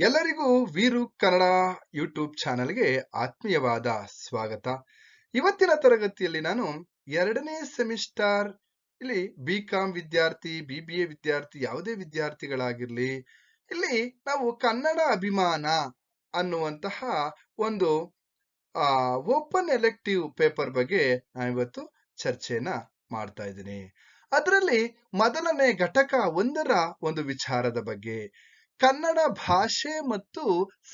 ಎಲ್ಲರಿಗೂ ವೀರು ಕನ್ನಡ ಯೂಟ್ಯೂಬ್ ಚಾನೆಲ್ಗೆ ಆತ್ಮೀಯವಾದ ಸ್ವಾಗತ. ಇವತ್ತಿನ ತರಗತಿಯಲ್ಲಿ ನಾನು ಎರಡನೇ ಸೆಮಿಸ್ಟರ್, ಇಲ್ಲಿ ಬಿ ಕಾಮ್ ವಿದ್ಯಾರ್ಥಿ ಬಿ ಬಿ ಎ ವಿದ್ಯಾರ್ಥಿ ಯಾವುದೇ ವಿದ್ಯಾರ್ಥಿಗಳಾಗಿರ್ಲಿ, ಇಲ್ಲಿ ನಾವು ಕನ್ನಡ ಅಭಿಮಾನ ಅನ್ನುವಂತಹ ಒಂದು, ಆ, ಓಪನ್ ಎಲೆಕ್ಟಿವ್ ಪೇಪರ್ ಬಗ್ಗೆ ನಾನಿವತ್ತು ಚರ್ಚೆನ ಮಾಡ್ತಾ ಇದ್ದೀನಿ. ಅದರಲ್ಲಿ ಮೊದಲನೇ ಘಟಕ ಒಂದರ ಒಂದು ವಿಚಾರದ ಬಗ್ಗೆ ಕನ್ನಡ ಭಾಷೆ ಮತ್ತು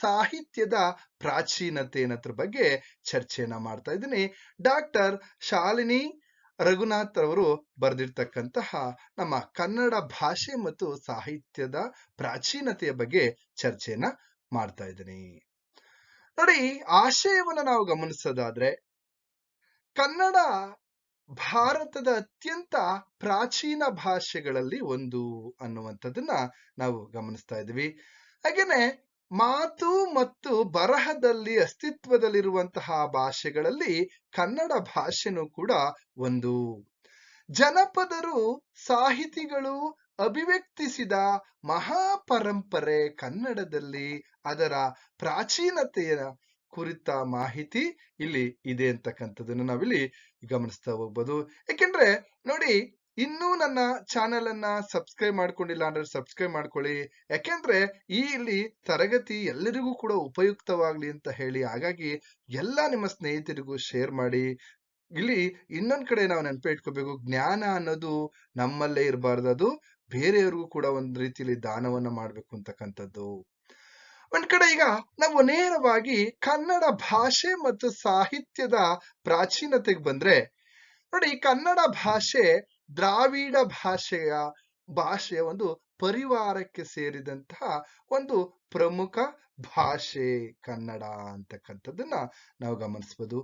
ಸಾಹಿತ್ಯದ ಪ್ರಾಚೀನತೆ ಅನ್ನೋದ್ರ ಬಗ್ಗೆ ಚರ್ಚೆಯನ್ನ ಮಾಡ್ತಾ ಇದ್ದೀನಿ. ಡಾಕ್ಟರ್ ಶಾಲಿನಿ ರಘುನಾಥ್ ಅವರು ಬರೆದಿರ್ತಕ್ಕಂತಹ ನಮ್ಮ ಕನ್ನಡ ಭಾಷೆ ಮತ್ತು ಸಾಹಿತ್ಯದ ಪ್ರಾಚೀನತೆಯ ಬಗ್ಗೆ ಚರ್ಚೆಯನ್ನ ಮಾಡ್ತಾ ಇದ್ದೀನಿ. ನೋಡಿ, ಆಶಯವನ್ನ ನಾವು ಗಮನಿಸೋದಾದ್ರೆ ಕನ್ನಡ ಭಾರತದ ಅತ್ಯಂತ ಪ್ರಾಚೀನ ಭಾಷೆಗಳಲ್ಲಿ ಒಂದು ಅನ್ನುವಂಥದ್ದನ್ನ ನಾವು ಗಮನಿಸ್ತಾ ಇದ್ವಿ ಹಾಗೇನೆ ಮಾತು ಮತ್ತು ಬರಹದಲ್ಲಿ ಅಸ್ತಿತ್ವದಲ್ಲಿರುವಂತಹ ಭಾಷೆಗಳಲ್ಲಿ ಕನ್ನಡ ಭಾಷೆನೂ ಕೂಡ ಒಂದು. ಜನಪದರು, ಸಾಹಿತಿಗಳು ಅಭಿವ್ಯಕ್ತಿಸಿದ ಮಹಾಪರಂಪರೆ ಕನ್ನಡದಲ್ಲಿ ಅದರ ಪ್ರಾಚೀನತೆಯ ಕುರಿತ ಮಾಹಿತಿ ಇಲ್ಲಿ ಇದೆ ಅಂತಕ್ಕಂಥದ್ದನ್ನು ನಾವಿಲ್ಲಿ ಗಮನಿಸ್ತಾ ಹೋಗ್ಬೋದು. ಯಾಕೆಂದ್ರೆ ನೋಡಿ, ಇನ್ನೂ ನನ್ನ ಚಾನೆಲ್ ಅನ್ನ ಸಬ್ಸ್ಕ್ರೈಬ್ ಮಾಡ್ಕೊಂಡಿಲ್ಲ ಅಂದ್ರೆ ಸಬ್ಸ್ಕ್ರೈಬ್ ಮಾಡ್ಕೊಳ್ಳಿ. ಯಾಕೆಂದ್ರೆ ಈ ಇಲ್ಲಿ ತರಗತಿ ಎಲ್ಲರಿಗೂ ಕೂಡ ಉಪಯುಕ್ತವಾಗ್ಲಿ ಅಂತ ಹೇಳಿ ಹಾಗಾಗಿ ಎಲ್ಲ ನಿಮ್ಮ ಸ್ನೇಹಿತರಿಗೂ ಶೇರ್ ಮಾಡಿ. ಇಲ್ಲಿ ಇನ್ನೊಂದ್ ಕಡೆ ನಾವು ನೆನಪು ಇಟ್ಕೋಬೇಕು, ಜ್ಞಾನ ಅನ್ನೋದು ನಮ್ಮಲ್ಲೇ ಇರಬಾರ್ದು. ಅದು ಬೇರೆಯವ್ರಿಗೂ ಕೂಡ ಒಂದ್ ರೀತಿಯಲ್ಲಿ ದಾನವನ್ನ ಮಾಡ್ಬೇಕು ಅಂತಕ್ಕಂಥದ್ದು. ಒಂದ್ ಕಡೆ ಈಗ ನಾವು ನೇರವಾಗಿ ಕನ್ನಡ ಭಾಷೆ ಮತ್ತು ಸಾಹಿತ್ಯದ ಪ್ರಾಚೀನತೆಗೆ ಬಂದ್ರೆ, ನೋಡಿ ಕನ್ನಡ ಭಾಷೆ ದ್ರಾವಿಡ ಭಾಷೆಯ ಭಾಷೆಯ ಒಂದು ಪರಿವಾರಕ್ಕೆ ಸೇರಿದಂತಹ ಒಂದು ಪ್ರಮುಖ ಭಾಷೆ ಕನ್ನಡ ಅಂತಕ್ಕಂಥದ್ದನ್ನ ನಾವು ಗಮನಿಸ್ಬೋದು.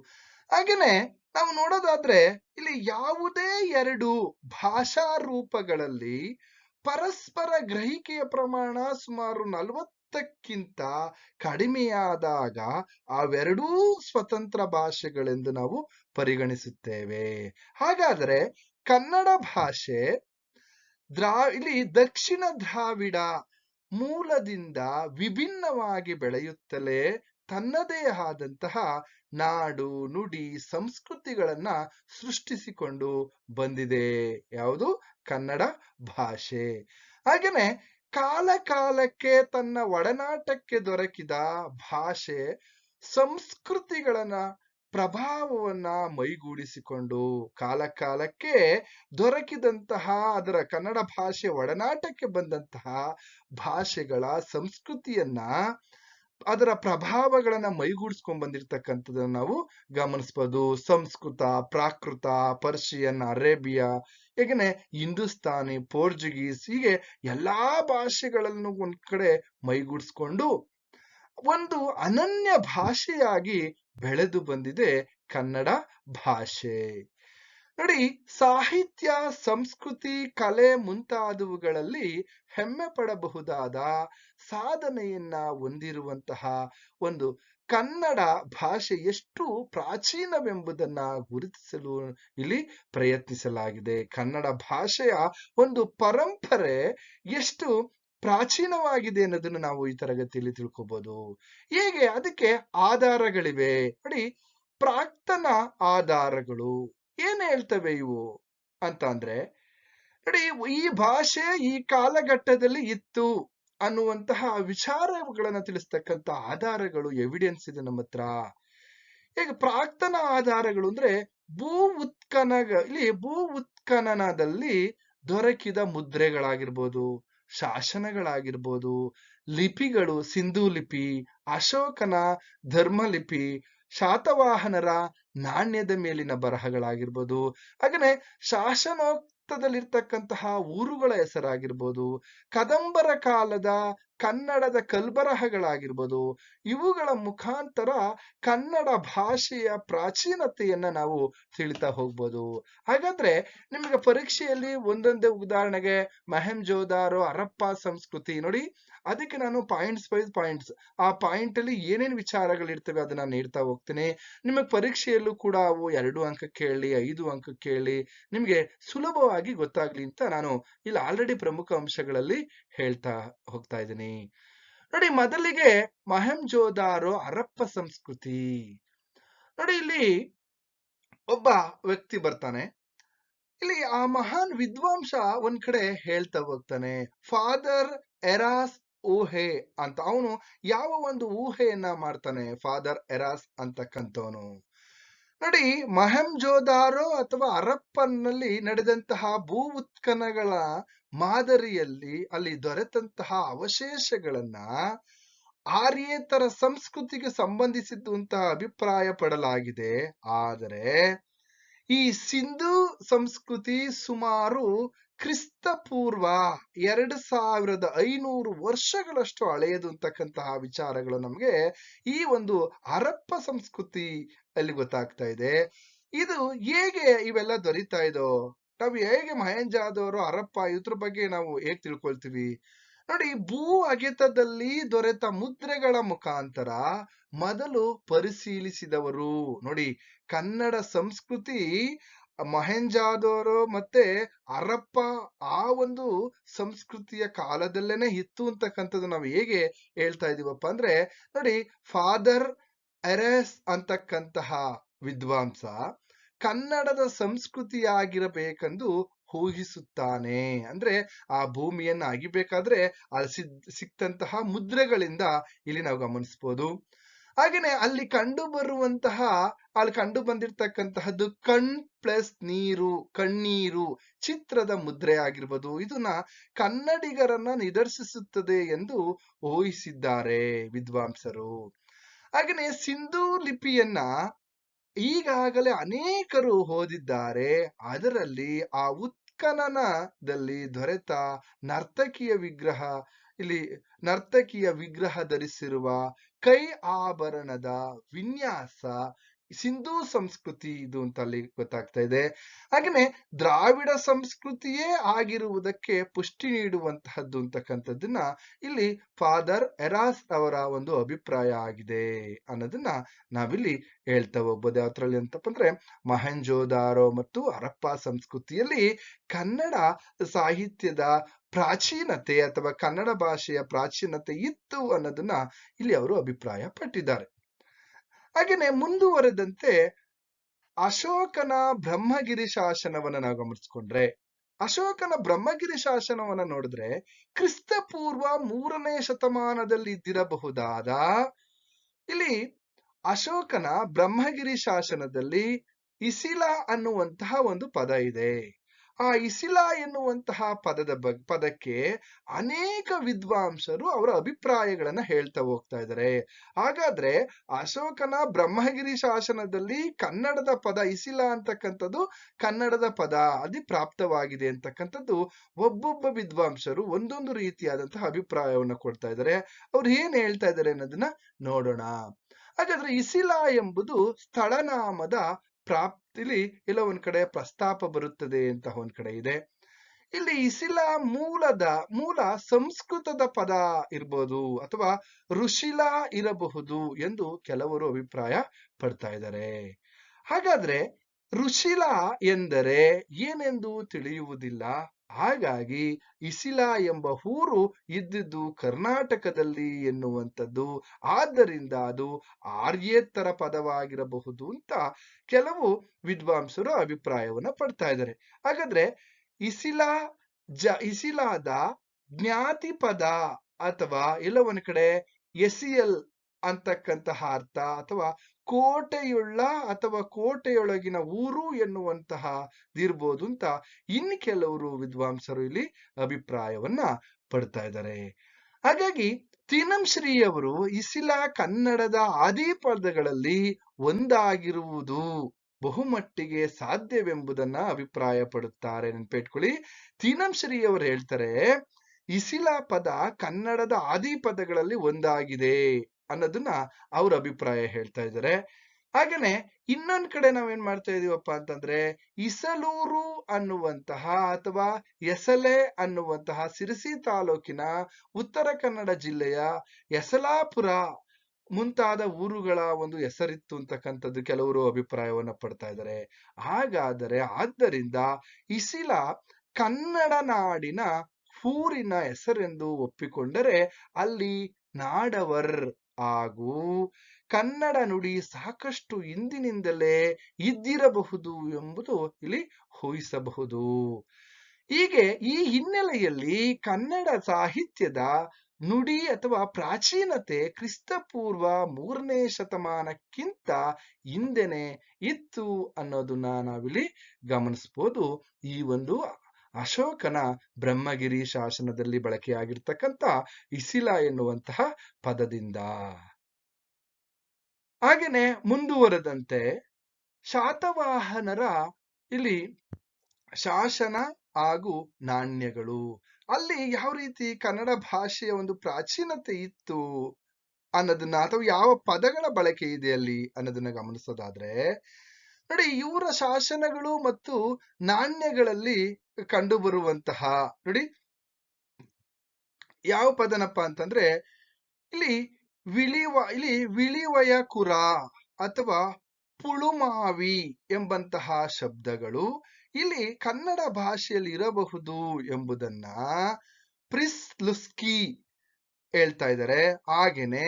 ಹಾಗೇನೆ ನಾವು ನೋಡೋದಾದ್ರೆ ಇಲ್ಲಿ ಯಾವುದೇ ಎರಡು ಭಾಷಾ ರೂಪಗಳಲ್ಲಿ ಪರಸ್ಪರ ಗ್ರಹಿಕೆಯ ಪ್ರಮಾಣ ಸುಮಾರು ನಲವತ್ತಕ್ಕಿಂತ ಕಡಿಮೆಯಾದಾಗ ಅವೆರಡೂ ಸ್ವತಂತ್ರ ಭಾಷೆಗಳೆಂದು ನಾವು ಪರಿಗಣಿಸುತ್ತೇವೆ. ಹಾಗಾದರೆ ಕನ್ನಡ ಭಾಷೆ ದ್ರಾ, ಇಲ್ಲಿ ದಕ್ಷಿಣ ದ್ರಾವಿಡ ಮೂಲದಿಂದ ವಿಭಿನ್ನವಾಗಿ ಬೆಳೆಯುತ್ತಲೇ ತನ್ನದೇ ಆದಂತಹ ನಾಡು, ನುಡಿ, ಸಂಸ್ಕೃತಿಗಳನ್ನ ಸೃಷ್ಟಿಸಿಕೊಂಡು ಬಂದಿದೆ. ಯಾವುದು? ಕನ್ನಡ ಭಾಷೆ. ಹಾಗೇನೆ ಕಾಲ ಕಾಲಕ್ಕೆ ತನ್ನ ಒಡನಾಟಕ್ಕೆ ದೊರಕಿದ ಭಾಷೆ ಸಂಸ್ಕೃತಿಗಳನ್ನ ಪ್ರಭಾವವನ್ನ ಮೈಗೂಡಿಸಿಕೊಂಡು ಕಾಲಕಾಲಕ್ಕೆ ದೊರಕಿದಂತಹ ಅದರ ಕನ್ನಡ ಭಾಷೆ ಒಡನಾಟಕ್ಕೆ ಬಂದಂತಹ ಭಾಷೆಗಳ ಸಂಸ್ಕೃತಿಯನ್ನ ಅದರ ಪ್ರಭಾವಗಳನ್ನ ಮೈಗೂಡಿಸ್ಕೊಂಡ್ ಬಂದಿರ್ತಕ್ಕಂಥದ್ದನ್ನ ನಾವು ಗಮನಿಸ್ಬೋದು. ಸಂಸ್ಕೃತ, ಪ್ರಾಕೃತ, ಪರ್ಷಿಯನ್, ಅರೇಬಿಯಾ ಹೇಗನೆ ಹಿಂದೂಸ್ತಾನಿ, ಪೋರ್ಚುಗೀಸ್ ಹೀಗೆ ಎಲ್ಲಾ ಭಾಷೆಗಳನ್ನು ಒಂದ್ ಕಡೆ ಮೈಗೂಡಿಸ್ಕೊಂಡು ಒಂದು ಅನನ್ಯ ಭಾಷೆಯಾಗಿ ಬೆಳೆದು ಬಂದಿದೆ ಕನ್ನಡ ಭಾಷೆ. ನೋಡಿ, ಸಾಹಿತ್ಯ, ಸಂಸ್ಕೃತಿ, ಕಲೆ ಮುಂತಾದವುಗಳಲ್ಲಿ ಹೆಮ್ಮೆ ಪಡಬಹುದಾದ ಸಾಧನೆಯನ್ನ ಹೊಂದಿರುವಂತಹ ಒಂದು ಕನ್ನಡ ಭಾಷೆ ಎಷ್ಟು ಪ್ರಾಚೀನವೆಂಬುದನ್ನ ಗುರುತಿಸಲು ಇಲ್ಲಿ ಪ್ರಯತ್ನಿಸಲಾಗಿದೆ. ಕನ್ನಡ ಭಾಷೆಯ ಒಂದು ಪರಂಪರೆ ಎಷ್ಟು ಪ್ರಾಚೀನವಾಗಿದೆ ಅನ್ನೋದನ್ನು ನಾವು ಈ ತರಗತಿಯಲ್ಲಿ ತಿಳ್ಕೊಬಹುದು ಹೇಗೆ? ಅದಕ್ಕೆ ಆಧಾರಗಳಿವೆ. ನೋಡಿ, ಪ್ರಾಕ್ತನ ಆಧಾರಗಳು. ಏನ್ ಹೇಳ್ತವೆ ಇವು ಅಂತ ಅಂದ್ರೆ, ನೋಡಿ ಈ ಭಾಷೆ ಈ ಕಾಲಘಟ್ಟದಲ್ಲಿ ಇತ್ತು ಅನ್ನುವಂತಹ ವಿಚಾರಗಳನ್ನ ತಿಳಿಸ್ತಕ್ಕಂತ ಆಧಾರಗಳು ಎವಿಡೆನ್ಸ್ ಇದೆ ನಮ್ಮ ಹತ್ರ. ಈಗ ಪ್ರಾಕ್ತನ ಆಧಾರಗಳು ಅಂದ್ರೆ ಭೂ ಉತ್ಖನ ಇಲ್ಲಿ ಭೂ ಉತ್ಖನನದಲ್ಲಿ ದೊರಕಿದ ಮುದ್ರೆಗಳಾಗಿರ್ಬೋದು, ಶಾಸನಗಳಾಗಿರ್ಬೋದು, ಲಿಪಿಗಳು, ಸಿಂಧು ಲಿಪಿ, ಅಶೋಕನ ಧರ್ಮಲಿಪಿ ಶಾತವಾಹನರ ನಾಣ್ಯದ ಮೇಲಿನ ಬರಹಗಳಾಗಿರ್ಬೋದು ಹಾಗೆ ಶಾಸನೋಕ್ತದಲ್ಲಿರ್ತಕ್ಕಂತಹ ಊರುಗಳ ಹೆಸರಾಗಿರ್ಬೋದು ಕದಂಬರ ಕಾಲದ ಕನ್ನಡದ ಕಲ್ಬರಹಗಳಾಗಿರ್ಬೋದು, ಇವುಗಳ ಮುಖಾಂತರ ಕನ್ನಡ ಭಾಷೆಯ ಪ್ರಾಚೀನತೆಯನ್ನ ನಾವು ತಿಳಿತಾ ಹೋಗ್ಬೋದು. ಹಾಗಾದ್ರೆ ನಿಮಗೆ ಪರೀಕ್ಷೆಯಲ್ಲಿ ಒಂದೊಂದೇ ಉದಾಹರಣೆಗೆ ಮಹೆಂಜೋದಾರೋ ಹರಪ್ಪ ಸಂಸ್ಕೃತಿ ನೋಡಿ, ಅದಕ್ಕೆ ನಾನು ಪಾಯಿಂಟ್ಸ್ ವೈಸ್ ಪಾಯಿಂಟ್ಸ್ ಆ ಪಾಯಿಂಟ್ ಅಲ್ಲಿ ಏನೇನು ವಿಚಾರಗಳಿರ್ತವೆ ಅದನ್ನ ನೀಡ್ತಾ ಹೋಗ್ತೀನಿ. ನಿಮಗೆ ಪರೀಕ್ಷೆಯಲ್ಲೂ ಕೂಡ ಅವು ಎರಡು ಅಂಕ ಕೇಳಿ, ಐದು ಅಂಕ ಕೇಳಿ ನಿಮ್ಗೆ ಸುಲಭವಾಗಿ ಗೊತ್ತಾಗ್ಲಿ ಅಂತ ನಾನು ಇಲ್ಲಿ ಆಲ್ರೆಡಿ ಪ್ರಮುಖ ಅಂಶಗಳಲ್ಲಿ ಹೇಳ್ತಾ ಹೋಗ್ತಾ ಇದ್ದೀನಿ. ನೋಡಿ ಮೊದಲಿಗೆ ಮಹಂಜೋದಾರೋ ಹರಪ್ಪ ಸಂಸ್ಕೃತಿ. ನೋಡಿ ಇಲ್ಲಿ ಒಬ್ಬ ವ್ಯಕ್ತಿ ಬರ್ತಾನೆ. ಇಲ್ಲಿ ಆ ಮಹಾನ್ ವಿದ್ವಾಂಸ ಒಂದ್ ಕಡೆ ಹೇಳ್ತಾ ಹೋಗ್ತಾನೆ. ಫಾದರ್ ಎರಾಸ್ ಊಹೆ ಅಂತ. ಅವನು ಯಾವ ಒಂದು ಊಹೆಯನ್ನ ಮಾಡ್ತಾನೆ ಫಾದರ್ ಎರಾಸ್ ಅಂತಕ್ಕಂಥವನು. ನೋಡಿ ಮಹಂಜೋದಾರೋ ಅಥವಾ ಅರಪ್ಪನ್ನಲ್ಲಿ ನಡೆದಂತಹ ಭೂ ಉತ್ಖನಗಳ ಮಾದರಿಯಲ್ಲಿ ಅಲ್ಲಿ ದೊರೆತಂತಹ ಅವಶೇಷಗಳನ್ನ ಆರ್ಯೇತರ ಸಂಸ್ಕೃತಿಗೆ ಸಂಬಂಧಿಸಿದ್ದು ಅಂತ ಅಭಿಪ್ರಾಯ ಪಡಲಾಗಿದೆ. ಆದರೆ ಈ ಸಿಂಧು ಸಂಸ್ಕೃತಿ ಸುಮಾರು ಕ್ರಿಸ್ತ ಪೂರ್ವ ಎರಡು ಸಾವಿರದ ಐನೂರು ವರ್ಷಗಳಷ್ಟು ಹಳೆಯದು ಅಂತಕ್ಕಂತಹ ವಿಚಾರಗಳು ನಮಗೆ ಈ ಒಂದು ಹರಪ್ಪ ಸಂಸ್ಕೃತಿ ಅಲ್ಲಿ ಗೊತ್ತಾಗ್ತಾ ಇದೆ. ಇದು ಹೇಗೆ ಇವೆಲ್ಲ ದೊರೀತಾ ಇದೋ? ನಾವು ಹೇಗೆ ಮಹೇಂಜಾದವರು ಹರಪ್ಪ, ಇದ್ರ ಬಗ್ಗೆ ನಾವು ಹೇಗ್ ತಿಳ್ಕೊಳ್ತೀವಿ? ನೋಡಿ, ಭೂ ಅಗೆತದಲ್ಲಿ ದೊರೆತ ಮುದ್ರೆಗಳ ಮುಖಾಂತರ ಮೊದಲು ಪರಿಶೀಲಿಸಿದವರು. ನೋಡಿ, ಕನ್ನಡ ಸಂಸ್ಕೃತಿ ಮಹೇಂಜಾದವರು ಮತ್ತೆ ಅರಪ್ಪ ಆ ಒಂದು ಸಂಸ್ಕೃತಿಯ ಕಾಲದಲ್ಲೇನೆ ಇತ್ತು ಅಂತಕ್ಕಂಥದ್ದು ನಾವು ಹೇಗೆ ಹೇಳ್ತಾ ಇದೀವಪ್ಪ ಅಂದ್ರೆ, ನೋಡಿ, ಫಾದರ್ ಅರೆಸ್ ಅಂತಕ್ಕಂತಹ ವಿದ್ವಾಂಸ ಕನ್ನಡದ ಸಂಸ್ಕೃತಿಯಾಗಿರಬೇಕೆಂದು ಊಹಿಸುತ್ತಾನೆ. ಅಂದ್ರೆ ಆ ಭೂಮಿಯನ್ನ ಅಗಿಬೇಕಾದ್ರೆ ಅಲ್ಲಿ ಸಿಕ್ತಂತಹ ಮುದ್ರೆಗಳಿಂದ ಇಲ್ಲಿ ನಾವು ಗಮನಿಸಬಹುದು ಹಾಗೇನೆ ಅಲ್ಲಿ ಕಂಡು ಬರುವಂತಹ, ಅಲ್ಲಿ ಕಂಡು ಬಂದಿರತಕ್ಕಂತಹದ್ದು ಕಣ್ ಪ್ಲಸ್ ನೀರು, ಕಣ್ಣೀರು, ಚಿತ್ರದ ಮುದ್ರೆ ಆಗಿರ್ಬೋದು. ಇದನ್ನ ಕನ್ನಡಿಗರನ್ನ ನಿದರ್ಶಿಸುತ್ತದೆ ಎಂದು ಊಹಿಸಿದ್ದಾರೆ ವಿದ್ವಾಂಸರು. ಹಾಗೇನೆ ಸಿಂಧೂ ಲಿಪಿಯನ್ನ ಈಗಾಗಲೇ ಅನೇಕರು ಓದಿದ್ದಾರೆ. ಅದರಲ್ಲಿ ಆ ಉತ್ಖನನದಲ್ಲಿ ದೊರೆತ ನರ್ತಕಿಯ ವಿಗ್ರಹ, ಇಲ್ಲಿ ನರ್ತಕಿಯ ವಿಗ್ರಹ ಧರಿಸಿರುವ ಕೈ ಆಭರಣದ ವಿನ್ಯಾಸ ಸಿಂಧೂ ಸಂಸ್ಕೃತಿ ಇದು ಅಂತ ಅಲ್ಲಿ ಗೊತ್ತಾಗ್ತಾ ಇದೆ. ಹಾಗೇನೆ ದ್ರಾವಿಡ ಸಂಸ್ಕೃತಿಯೇ ಆಗಿರುವುದಕ್ಕೆ ಪುಷ್ಟಿ ನೀಡುವಂತಹದ್ದು ಅಂತಕ್ಕಂಥದ್ದನ್ನ ಇಲ್ಲಿ ಫಾದರ್ ಎರಾಸ್ ಅವರ ಒಂದು ಅಭಿಪ್ರಾಯ ಆಗಿದೆ ಅನ್ನೋದನ್ನ ನಾವಿಲ್ಲಿ ಹೇಳ್ತಾ ಹೋಗ್ಬೋದು. ಯಾವ್ದ್ರಲ್ಲಿ ಅಂತಪ್ಪ ಅಂದ್ರೆ ಮಹಂಜೋದಾರೋ ಮತ್ತು ಹರಪ್ಪ ಸಂಸ್ಕೃತಿಯಲ್ಲಿ ಕನ್ನಡ ಸಾಹಿತ್ಯದ ಪ್ರಾಚೀನತೆ ಅಥವಾ ಕನ್ನಡ ಭಾಷೆಯ ಪ್ರಾಚೀನತೆ ಇತ್ತು ಅನ್ನೋದನ್ನ ಇಲ್ಲಿ ಅವರು ಅಭಿಪ್ರಾಯ ಪಟ್ಟಿದ್ದಾರೆ ಮುಂದುವರೆದಂತೆ ಅಶೋಕನ ಬ್ರಹ್ಮಗಿರಿ ಶಾಸನವನ್ನ ನಾವು ಗಮನಿಸ್ಕೊಂಡ್ರೆ ಅಶೋಕನ ಬ್ರಹ್ಮಗಿರಿ ಶಾಸನವನ್ನ ನೋಡಿದ್ರೆ ಕ್ರಿಸ್ತ ಪೂರ್ವ ಮೂರನೇ ಶತಮಾನದಲ್ಲಿ ಇದ್ದಿರಬಹುದಾದ ಇಲ್ಲಿ ಅಶೋಕನ ಬ್ರಹ್ಮಗಿರಿ ಶಾಸನದಲ್ಲಿ ಇಸಿಲ ಅನ್ನುವಂತಹ ಒಂದು ಪದ ಇದೆ. ಆ ಇಸಿಲ ಎನ್ನುವಂತಹ ಪದದ ಬಗ್, ಪದಕ್ಕೆ ಅನೇಕ ವಿದ್ವಾಂಸರು ಅವರ ಅಭಿಪ್ರಾಯಗಳನ್ನ ಹೇಳ್ತಾ ಹೋಗ್ತಾ ಇದ್ದಾರೆ ಹಾಗಾದ್ರೆ ಅಶೋಕನ ಬ್ರಹ್ಮಗಿರಿ ಶಾಸನದಲ್ಲಿ ಕನ್ನಡದ ಪದ ಇಸಿಲ ಅಂತಕ್ಕಂಥದ್ದು ಕನ್ನಡದ ಪದ ಅದಿ ಪ್ರಾಪ್ತವಾಗಿದೆ ಅಂತಕ್ಕಂಥದ್ದು ಒಬ್ಬೊಬ್ಬ ವಿದ್ವಾಂಸರು ಒಂದೊಂದು ರೀತಿಯಾದಂತಹ ಅಭಿಪ್ರಾಯವನ್ನು ಕೊಡ್ತಾ ಇದ್ದಾರೆ ಅವ್ರು ಏನ್ ಹೇಳ್ತಾ ಇದ್ದಾರೆ ಅನ್ನೋದನ್ನ ನೋಡೋಣ. ಹಾಗಾದ್ರೆ ಇಸಿಲ ಎಂಬುದು ಸ್ಥಳನಾಮದ ಪ್ರಾಪ್ತಿಲಿ ಇಲ್ಲ ಒಂದ್ ಕಡೆ ಪ್ರಸ್ತಾಪ ಬರುತ್ತದೆ ಅಂತ ಒಂದ್ ಕಡೆ ಇದೆ. ಇಲ್ಲಿ ಇಸಿಲ ಮೂಲದ, ಮೂಲ ಸಂಸ್ಕೃತದ ಪದ ಇರ್ಬೋದು ಅಥವಾ ಋಷಿಲ ಇರಬಹುದು ಎಂದು ಕೆಲವರು ಅಭಿಪ್ರಾಯ ಪಡ್ತಾ ಇದ್ದಾರೆ. ಹಾಗಾದ್ರೆ ಋಷಿಲ ಎಂದರೆ ಏನೆಂದು ತಿಳಿಯುವುದಿಲ್ಲ? ಹಾಗಾಗಿ ಇಸಿಲ ಎಂಬ ಊರು ಇದ್ದಿದ್ದು ಕರ್ನಾಟಕದಲ್ಲಿ ಎನ್ನುವಂಥದ್ದು. ಆದ್ದರಿಂದ ಅದು ಆರ್ಯೇತರ ಪದವಾಗಿರಬಹುದು ಅಂತ ಕೆಲವು ವಿದ್ವಾಂಸರು ಅಭಿಪ್ರಾಯವನ್ನ ಪಡ್ತಾ ಇದ್ದಾರೆ. ಹಾಗಾದ್ರೆ ಇಸಿಲ ಜ, ಇಸಿಲಾದ ಜ್ಞಾತಿ ಪದ ಅಥವಾ ಎಲ್ಲ ಒಂದ್ ಕಡೆ ಎಸಿಯಲ್ ಅಂತಕ್ಕಂತಹ ಅರ್ಥ ಅಥವಾ ಕೋಟೆಯುಳ್ಳ ಅಥವಾ ಕೋಟೆಯೊಳಗಿನ ಊರು ಎನ್ನುವಂತಹ ಇರ್ಬೋದು ಅಂತ ಇನ್ ಕೆಲವರು ವಿದ್ವಾಂಸರು ಇಲ್ಲಿ ಅಭಿಪ್ರಾಯವನ್ನ ಪಡ್ತಾ ಇದ್ದಾರೆ. ಹಾಗಾಗಿ ತಿನಂ ಶ್ರೀಯವರು ಇಸಿಲ ಕನ್ನಡದ ಆದಿ ಪದಗಳಲ್ಲಿ ಒಂದಾಗಿರುವುದು ಬಹುಮಟ್ಟಿಗೆ ಸಾಧ್ಯವೆಂಬುದನ್ನ ಅಭಿಪ್ರಾಯ ಪಡುತ್ತಾರೆ ನೆನ್ಪಿಟ್ಕೊಳ್ಳಿ ಶ್ರೀಯವರು ಹೇಳ್ತಾರೆ, ಇಸಿಲ ಪದ ಕನ್ನಡದ ಆದಿ ಪದಗಳಲ್ಲಿ ಒಂದಾಗಿದೆ. ಅನ್ನೋದನ್ನ ಅವ್ರ ಅಭಿಪ್ರಾಯ ಹೇಳ್ತಾ ಇದ್ದಾರೆ. ಹಾಗೇನೆ ಇನ್ನೊಂದ್ ಕಡೆ ನಾವೇನ್ ಮಾಡ್ತಾ ಇದೀವಪ್ಪ ಅಂತಂದ್ರೆ ಇಸಲೂರು ಅನ್ನುವಂತಹ ಅಥವಾ ಎಸಲೆ ಅನ್ನುವಂತಹ ಸಿರಸಿ ತಾಲೂಕಿನ ಉತ್ತರ ಕನ್ನಡ ಜಿಲ್ಲೆಯ ಎಸಲಾಪುರ ಮುಂತಾದ ಊರುಗಳ ಒಂದು ಹೆಸರಿತ್ತು ಅಂತಕ್ಕಂಥದ್ದು ಕೆಲವರು ಅಭಿಪ್ರಾಯವನ್ನ ಪಡ್ತಾ ಇದ್ದಾರೆ. ಹಾಗಾದರೆ ಆದ್ದರಿಂದ ಇಸಿಲ ಕನ್ನಡ ನಾಡಿನ ಊರಿನ ಹೆಸರೆಂದು ಒಪ್ಪಿಕೊಂಡರೆ ಅಲ್ಲಿ ನಾಡವರ್ ಹಾಗೂ ಕನ್ನಡ ನುಡಿ ಸಾಕಷ್ಟು ಇಂದಿನಿಂದಲೇ ಇದ್ದಿರಬಹುದು ಎಂಬುದು ಇಲ್ಲಿ ಊಹಿಸಬಹುದು. ಹೀಗೆ ಈ ಹಿನ್ನೆಲೆಯಲ್ಲಿ ಕನ್ನಡ ಸಾಹಿತ್ಯದ ನುಡಿ ಅಥವಾ ಪ್ರಾಚೀನತೆ ಕ್ರಿಸ್ತಪೂರ್ವ ಮೂರನೇ ಶತಮಾನಕ್ಕಿಂತ ಹಿಂದೆನೆ ಇತ್ತು ಅನ್ನೋದನ್ನ ನಾವಿಲ್ಲಿ ಗಮನಿಸ್ಬೋದು ಈ ಒಂದು ಅಶೋಕನ ಬ್ರಹ್ಮಗಿರಿ ಶಾಸನದಲ್ಲಿ ಬಳಕೆಯಾಗಿರ್ತಕ್ಕಂಥ ಇಸಿಲ ಎನ್ನುವಂತಹ ಪದದಿಂದ. ಹಾಗೇನೆ ಮುಂದುವರೆದಂತೆ ಶಾತವಾಹನರ ಇಲ್ಲಿ ಶಾಸನ ಹಾಗೂ ನಾಣ್ಯಗಳು. ಅಲ್ಲಿ ಯಾವ ರೀತಿ ಕನ್ನಡ ಭಾಷೆಯ ಒಂದು ಪ್ರಾಚೀನತೆ ಇತ್ತು ಅನ್ನೋದನ್ನ ಅಥವಾ ಯಾವ ಪದಗಳ ಬಳಕೆ ಇದೆ ಅಲ್ಲಿ ಅನ್ನೋದನ್ನ ಗಮನಿಸೋದಾದ್ರೆ ನೋಡಿ, ಇವರ ಶಾಸನಗಳು ಮತ್ತು ನಾಣ್ಯಗಳಲ್ಲಿ ಕಂಡುಬರುವಂತಹ, ನೋಡಿ, ಯಾವ ಪದನಪ್ಪ ಅಂತಂದ್ರೆ, ಇಲ್ಲಿ ವಿಳಿವ, ಇಲ್ಲಿ ವಿಳಿವಯ ಕುರ ಅಥವಾ ಪುಳುಮಾವಿ ಎಂಬಂತಹ ಶಬ್ದಗಳು ಇಲ್ಲಿ ಕನ್ನಡ ಭಾಷೆಯಲ್ಲಿ ಇರಬಹುದು ಎಂಬುದನ್ನ ಪ್ರಿಸ್ ಲುಸ್ಕಿ ಹೇಳ್ತಾ ಇದ್ದಾರೆ. ಹಾಗೇನೆ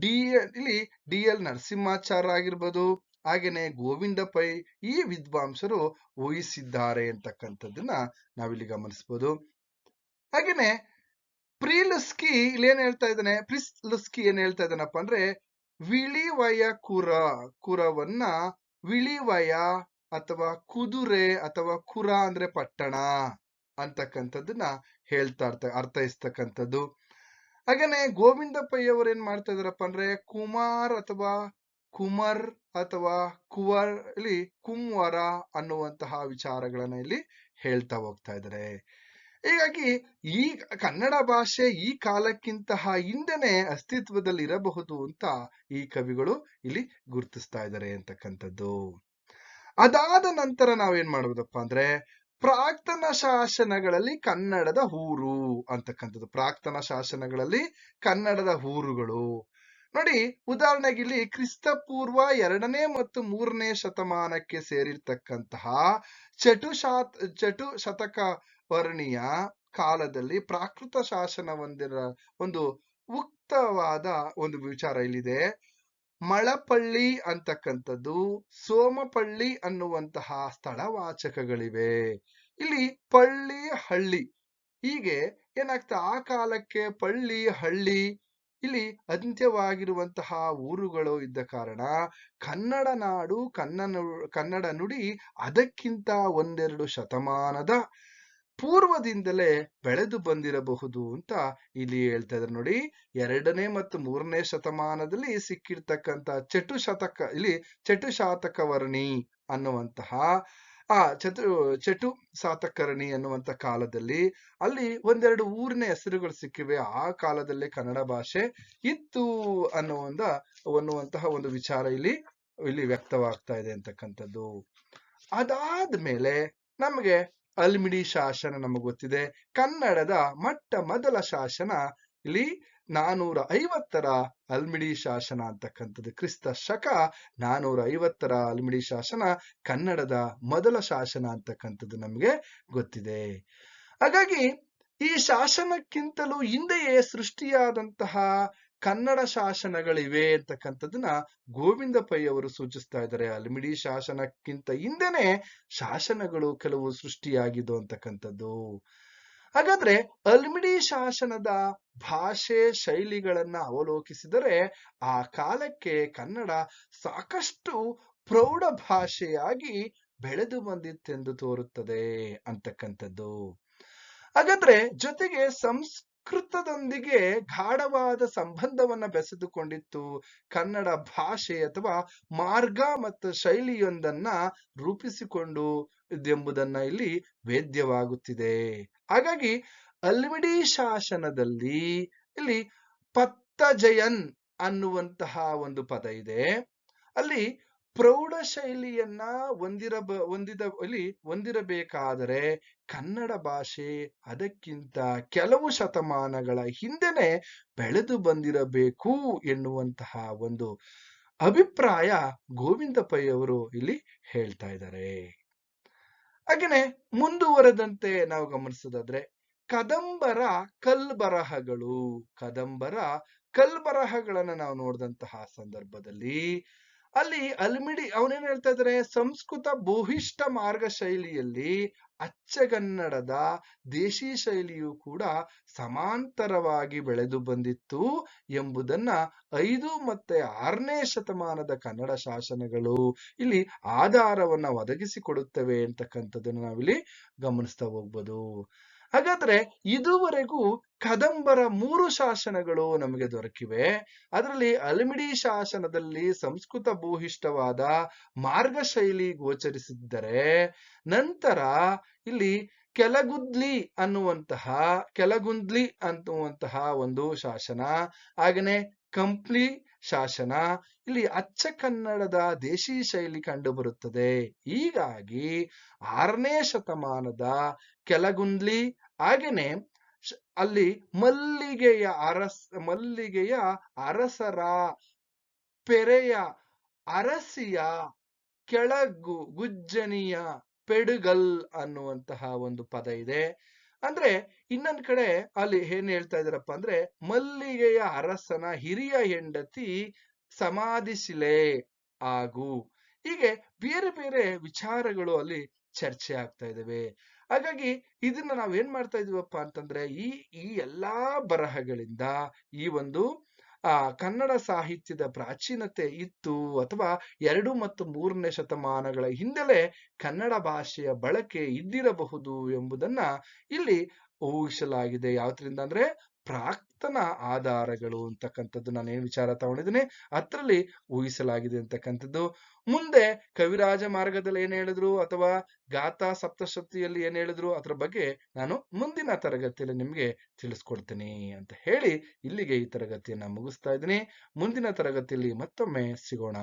ಡಿ ಇಲ್ಲಿ ಡಿ ಎಲ್ ನರಸಿಂಹಾಚಾರ್ಯ ಆಗಿರ್ಬೋದು ಹಾಗೇನೆ ಗೋವಿಂದ ಪೈ ಈ ವಿದ್ವಾಂಸರು ಊಹಿಸಿದ್ದಾರೆ ಅಂತಕ್ಕಂಥದ್ದನ್ನ ನಾವಿಲ್ಲಿ ಗಮನಿಸ್ಬೋದು. ಹಾಗೇನೆ ಪ್ರಿಲುಸ್ಕಿ ಇಲ್ಲಿ ಏನ್ ಹೇಳ್ತಾ ಇದ್ದಾನೆ? ಪ್ರಿಸ್ ಲುಸ್ಕಿ ಏನ್ ಹೇಳ್ತಾ ಇದ್ದಾನಪ್ಪ ಅಂದ್ರೆ ವಿಳಿವಯ ಕುರ, ಕುರವನ್ನ ವಿಳಿವಯ ಅಥವಾ ಕುದುರೆ ಅಥವಾ ಕುರ ಅಂದ್ರೆ ಪಟ್ಟಣ ಅಂತಕ್ಕಂಥದ್ದನ್ನ ಹೇಳ್ತಾ ಇರ್ತ, ಅರ್ಥೈಸ್ತಕ್ಕಂಥದ್ದು. ಹಾಗೇನೆ ಗೋವಿಂದ ಪೈ ಅವರು ಏನ್ ಮಾಡ್ತಾ ಇದಾರಪ್ಪ ಅಂದ್ರೆ ಕುಮಾರ್ ಅಥವಾ ಕುಮರ್ ಅಥವಾ ಕುವರ್ ಇಲ್ಲಿ ಕುಂವರ ಅನ್ನುವಂತಹ ವಿಚಾರಗಳನ್ನ ಇಲ್ಲಿ ಹೇಳ್ತಾ ಹೋಗ್ತಾ ಇದ್ದಾರೆ. ಹೀಗಾಗಿ ಈ ಕನ್ನಡ ಭಾಷೆ ಈ ಕಾಲಕ್ಕಿಂತಹ ಹಿಂದೆನೆ ಅಸ್ತಿತ್ವದಲ್ಲಿ ಇರಬಹುದು ಅಂತ ಈ ಕವಿಗಳು ಇಲ್ಲಿ ಗುರುತಿಸ್ತಾ ಇದ್ದಾರೆ ಅಂತಕ್ಕಂಥದ್ದು. ಅದಾದ ನಂತರ ನಾವೇನ್ ಮಾಡ್ಬೋದಪ್ಪ ಅಂದ್ರೆ ಪ್ರಾಕ್ತನ ಶಾಸನಗಳಲ್ಲಿ ಕನ್ನಡದ ಊರು ಅಂತಕ್ಕಂಥದ್ದು. ಪ್ರಾಕ್ತನ ಶಾಸನಗಳಲ್ಲಿ ಕನ್ನಡದ ಊರುಗಳು. ನೋಡಿ, ಉದಾಹರಣೆಗೆ ಇಲ್ಲಿ ಕ್ರಿಸ್ತ ಪೂರ್ವ ಎರಡನೇ ಮತ್ತು ಮೂರನೇ ಶತಮಾನಕ್ಕೆ ಸೇರಿರ್ತಕ್ಕಂತಹ ಚಟುಶಾತ್ ಚಟು ಶತಕ ವರ್ಣಿಯ ಕಾಲದಲ್ಲಿ ಪ್ರಾಕೃತ ಶಾಸನ ಹೊಂದಿರ, ಒಂದು ಉಕ್ತವಾದ ಒಂದು ವಿಚಾರ ಇಲ್ಲಿದೆ. ಮಳಪಳ್ಳಿ ಅಂತಕ್ಕಂಥದ್ದು, ಸೋಮಪಳ್ಳಿ ಅನ್ನುವಂತಹ ಸ್ಥಳವಾಚಕಗಳಿವೆ. ಇಲ್ಲಿ ಪಳ್ಳಿ ಹಳ್ಳಿ, ಹೀಗೆ ಏನಾಗ್ತಾ, ಆ ಕಾಲಕ್ಕೆ ಪಳ್ಳಿ ಹಳ್ಳಿ ಇಲ್ಲಿ ಅಂತ್ಯವಾಗಿರುವಂತಹ ಊರುಗಳು ಇದ್ದ ಕಾರಣ ಕನ್ನಡ ನಾಡು, ಕನ್ನಡ ಕನ್ನಡ ನುಡಿ ಅದಕ್ಕಿಂತ ಒಂದೆರಡು ಶತಮಾನದ ಪೂರ್ವದಿಂದಲೇ ಬೆಳೆದು ಬಂದಿರಬಹುದು ಅಂತ ಇಲ್ಲಿ ಹೇಳ್ತಾ ಇದ್ದಾರೆ ನೋಡಿ. ಎರಡನೇ ಮತ್ತು ಮೂರನೇ ಶತಮಾನದಲ್ಲಿ ಸಿಕ್ಕಿರ್ತಕ್ಕಂತ ಚಟುಶತಕ, ಇಲ್ಲಿ ಚಟು ಶಾತಕ ವರ್ಣಿ ಅನ್ನುವಂತಹ ಆ ಚತು ಚಟು ಸಾತಕರ್ಣಿ ಅನ್ನುವಂತ ಕಾಲದಲ್ಲಿ ಅಲ್ಲಿ ಒಂದೆರಡು ಊರಿನ ಹೆಸರುಗಳು ಸಿಕ್ಕಿವೆ. ಆ ಕಾಲದಲ್ಲೇ ಕನ್ನಡ ಭಾಷೆ ಇತ್ತು ಅನ್ನುವಂತ ಅನ್ನುವಂತಹ ಒಂದು ವಿಚಾರ ಇಲ್ಲಿ ಇಲ್ಲಿ ವ್ಯಕ್ತವಾಗ್ತಾ ಇದೆ ಅಂತಕ್ಕಂಥದ್ದು. ಅದಾದ್ಮೇಲೆ ನಮಗೆ ಅಲ್ಮಿಡಿ ಶಾಸನ ನಮಗೆ ಗೊತ್ತಿದೆ. ಕನ್ನಡದ ಮೊಟ್ಟ ಮೊದಲ ಶಾಸನ ಇಲ್ಲಿ ನಾನೂರ ಐವತ್ತರ ಅಲ್ಮಿಡಿ ಶಾಸನ ಅಂತಕ್ಕಂಥದ್ದು. ಕ್ರಿಸ್ತ ಶಕ ನಾನೂರ ಐವತ್ತರ ಅಲ್ಮಿಡಿ ಶಾಸನ, ಕನ್ನಡದ ಮೊದಲ ಶಾಸನ ಅಂತಕ್ಕಂಥದ್ದು ನಮಗೆ ಗೊತ್ತಿದೆ. ಹಾಗಾಗಿ ಈ ಶಾಸನಕ್ಕಿಂತಲೂ ಹಿಂದೆಯೇ ಸೃಷ್ಟಿಯಾದಂತಹ ಕನ್ನಡ ಶಾಸನಗಳಿವೆ ಅಂತಕ್ಕಂಥದ್ದನ್ನ ಗೋವಿಂದ ಪೈ ಅವರು ಸೂಚಿಸ್ತಾ ಇದ್ದಾರೆ. ಅಲ್ಮಿಡಿ ಶಾಸನಕ್ಕಿಂತ ಹಿಂದೆನೆ ಶಾಸನಗಳು ಕೆಲವು ಸೃಷ್ಟಿಯಾಗಿದ್ದು ಅಂತಕ್ಕಂಥದ್ದು. ಹಾಗಾದ್ರೆ ಅಲ್ಮಿಡಿ ಶಾಸನದ ಭಾಷೆ ಶೈಲಿಗಳನ್ನ ಅವಲೋಕಿಸಿದರೆ ಆ ಕಾಲಕ್ಕೆ ಕನ್ನಡ ಸಾಕಷ್ಟು ಪ್ರೌಢ ಭಾಷೆಯಾಗಿ ಬೆಳೆದು ಬಂದಿತ್ತೆಂದು ತೋರುತ್ತದೆ ಅಂತಕ್ಕಂಥದ್ದು. ಹಾಗಾದ್ರೆ ಜೊತೆಗೆ ಸಂಸ್ಕೃತದೊಂದಿಗೆ ಗಾಢವಾದ ಸಂಬಂಧವನ್ನ ಬೆಸೆದುಕೊಂಡಿತ್ತು ಕನ್ನಡ ಭಾಷೆ ಅಥವಾ ಮಾರ್ಗ ಮತ್ತು ಶೈಲಿಯೊಂದನ್ನ ರೂಪಿಸಿಕೊಂಡು ಎಂಬುದನ್ನ ಇಲ್ಲಿ ವೇದ್ಯವಾಗುತ್ತಿದೆ. ಹಾಗಾಗಿ ಅಲ್ಮಿಡಿ ಶಾಸನದಲ್ಲಿ ಇಲ್ಲಿ ಪತ್ತಜಯನ್ ಅನ್ನುವಂತಹ ಒಂದು ಪದ ಇದೆ. ಅಲ್ಲಿ ಪ್ರೌಢ ಶೈಲಿಯನ್ನ ಹೊಂದಿರಬ ಹೊಂದಿದ, ಇಲ್ಲಿ ಹೊಂದಿರಬೇಕಾದರೆ ಕನ್ನಡ ಭಾಷೆ ಅದಕ್ಕಿಂತ ಕೆಲವು ಶತಮಾನಗಳ ಹಿಂದೆನೆ ಬೆಳೆದು ಬಂದಿರಬೇಕು ಎನ್ನುವಂತಹ ಒಂದು ಅಭಿಪ್ರಾಯ ಗೋವಿಂದ ಪೈ ಅವರು ಇಲ್ಲಿ ಹೇಳ್ತಾ ಇದ್ದಾರೆ. ಹಾಗೇನೆ ಮುಂದುವರೆದಂತೆ ನಾವು ಗಮನಿಸೋದಾದ್ರೆ ಕದಂಬರ ಕಲ್ಬರಹಗಳು. ಕದಂಬರ ಕಲ್ಬರಹಗಳನ್ನ ನಾವು ನೋಡಿದಂತಹ ಸಂದರ್ಭದಲ್ಲಿ ಅಲ್ಲಿ ಅಲ್ಮಿಡಿ ಅವನೇನ್ ಹೇಳ್ತಾ ಇದ್ದಾರೆ ಸಂಸ್ಕೃತ ಭೂಹಿಷ್ಠ ಮಾರ್ಗ ಶೈಲಿಯಲ್ಲಿ ಅಚ್ಚಗನ್ನಡದ ದೇಶಿ ಶೈಲಿಯು ಕೂಡ ಸಮಾಂತರವಾಗಿ ಬೆಳೆದು ಬಂದಿತ್ತು ಎಂಬುದನ್ನ ಐದು ಮತ್ತೆ ಆರನೇ ಶತಮಾನದ ಕನ್ನಡ ಶಾಸನಗಳು ಇಲ್ಲಿ ಆಧಾರವನ್ನ ಒದಗಿಸಿಕೊಡುತ್ತವೆ ಅಂತಕ್ಕಂಥದ್ದನ್ನು ನಾವಿಲ್ಲಿ ಗಮನಿಸ್ತಾ ಹೋಗ್ಬೋದು. ಹಾಗಾದ್ರೆ ಇದುವರೆಗೂ ಕದಂಬರ ಮೂರು ಶಾಸನಗಳು ನಮಗೆ ದೊರಕಿವೆ. ಅದರಲ್ಲಿ ಅಲ್ಮಿಡಿ ಶಾಸನದಲ್ಲಿ ಸಂಸ್ಕೃತ ಭೂಹಿಷ್ಠವಾದ ಮಾರ್ಗ ಶೈಲಿ ಗೋಚರಿಸಿದ್ದರೆ ನಂತರ ಇಲ್ಲಿ ಕೆಲಗುದ್ಲಿ ಅನ್ನುವಂತಹ, ಕೆಲಗುಂದ್ಲಿ ಅನ್ನುವಂತಹ ಒಂದು ಶಾಸನ, ಹಾಗೇನೆ ಕಂಪ್ಲಿ ಶಾಸನ, ಇಲ್ಲಿ ಅಚ್ಚ ಕನ್ನಡದ ದೇಶಿ ಶೈಲಿ ಕಂಡುಬರುತ್ತದೆ. ಹೀಗಾಗಿ ಆರನೇ ಶತಮಾನದ ಕೆಲಗುಂದ್ಲಿ ಹಾಗೇನೆ ಅಲ್ಲಿ ಮಲ್ಲಿಗೆಯ ಅರಸ, ಮಲ್ಲಿಗೆಯ ಅರಸರ ಪೆರೆಯ ಅರಸಿಯ ಕೆಳಗು, ಗುಜ್ಜನಿಯ ಪೆಡುಗಲ್ ಅನ್ನುವಂತಹ ಒಂದು ಪದ ಇದೆ. ಅಂದ್ರೆ ಇನ್ನೊಂದ್ ಕಡೆ ಅಲ್ಲಿ ಏನ್ ಹೇಳ್ತಾ ಇದಾರಪ್ಪ ಅಂದ್ರೆ, ಮಲ್ಲಿಗೆಯ ಅರಸನ ಹಿರಿಯ ಹೆಂಡತಿ ಸಮಾಧಿಶಿಲೆ ಆಗು. ಹೀಗೆ ಬೇರೆ ಬೇರೆ ವಿಚಾರಗಳು ಅಲ್ಲಿ ಚರ್ಚೆ ಆಗ್ತಾ ಇದಾವೆ ಹಾಗಾಗಿ ಇದನ್ನ ನಾವೇನ್ ಮಾಡ್ತಾ ಇದೀವಪ್ಪ ಅಂತಂದ್ರೆ, ಈ ಈ ಎಲ್ಲಾ ಬರಹಗಳಿಂದ ಈ ಒಂದು ಆ ಕನ್ನಡ ಸಾಹಿತ್ಯದ ಪ್ರಾಚೀನತೆ ಇತ್ತು ಅಥವಾ ಎರಡು ಮತ್ತು ಮೂರನೇ ಶತಮಾನಗಳ ಹಿಂದೆಲೆ ಕನ್ನಡ ಭಾಷೆಯ ಬಳಕೆ ಇದ್ದಿರಬಹುದು ಎಂಬುದನ್ನ ಇಲ್ಲಿ ಊಹಿಸಲಾಗಿದೆ. ಯಾವ್ದ್ರಿಂದ ಅಂದ್ರೆ ಪ್ರಾಕ್ತನ ಆಧಾರಗಳು ಅಂತಕ್ಕಂಥದ್ದು ನಾನು ಏನು ವಿಚಾರ ತಗೊಂಡಿದ್ದೀನಿ. ಅದರಲ್ಲಿ ಊಹಿಸಲಾಗಿದೆ ಅಂತಕ್ಕಂಥದ್ದು. ಮುಂದೆ ಕವಿರಾಜ ಮಾರ್ಗದಲ್ಲಿ ಏನು ಹೇಳಿದ್ರು ಅಥವಾ ಗಾಥಾ ಸಪ್ತಶಕ್ತಿಯಲ್ಲಿ ಏನು ಹೇಳಿದ್ರು ಅದ್ರ ಬಗ್ಗೆ ನಾನು ಮುಂದಿನ ತರಗತಿಯಲ್ಲಿ ನಿಮಗೆ ತಿಳಿಸ್ಕೊಡ್ತೀನಿ ಅಂತ ಹೇಳಿ ಇಲ್ಲಿಗೆ ಈ ತರಗತಿಯನ್ನು ಮುಗಿಸ್ತಾ ಇದ್ದೀನಿ. ಮುಂದಿನ ತರಗತಿಯಲ್ಲಿ ಮತ್ತೊಮ್ಮೆ ಸಿಗೋಣ.